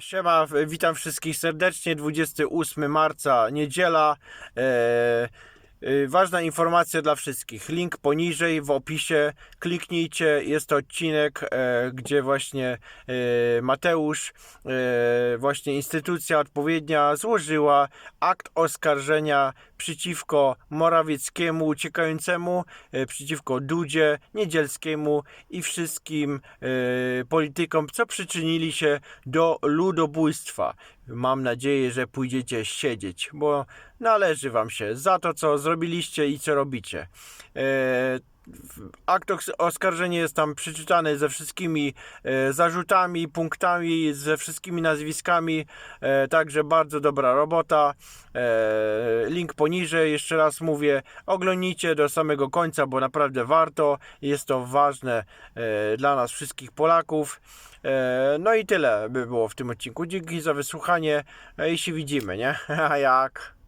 Siema, witam wszystkich serdecznie. 28 marca, niedziela. E, e, ważna informacja dla wszystkich. Link poniżej w opisie. Kliknijcie. Jest to odcinek, e, gdzie właśnie e, Mateusz, e, właśnie instytucja odpowiednia, złożyła akt oskarżenia przeciwko Morawieckiemu uciekającemu, przeciwko Dudzie, Niedzielskiemu i wszystkim politykom, co przyczynili się do ludobójstwa. Mam nadzieję, że pójdziecie siedzieć, bo należy wam się za to, co zrobiliście i co robicie. E, w- Akt os- oskarżenia jest tam przeczytany ze wszystkimi e, zarzutami, punktami, ze wszystkimi nazwiskami, e, także bardzo dobra robota. E, link poniżej, jeszcze raz mówię, oglądnijcie do samego końca, bo naprawdę warto, jest to ważne dla nas wszystkich Polaków. No i tyle by było w tym odcinku. Dzięki za wysłuchanie i się widzimy, nie? A jak?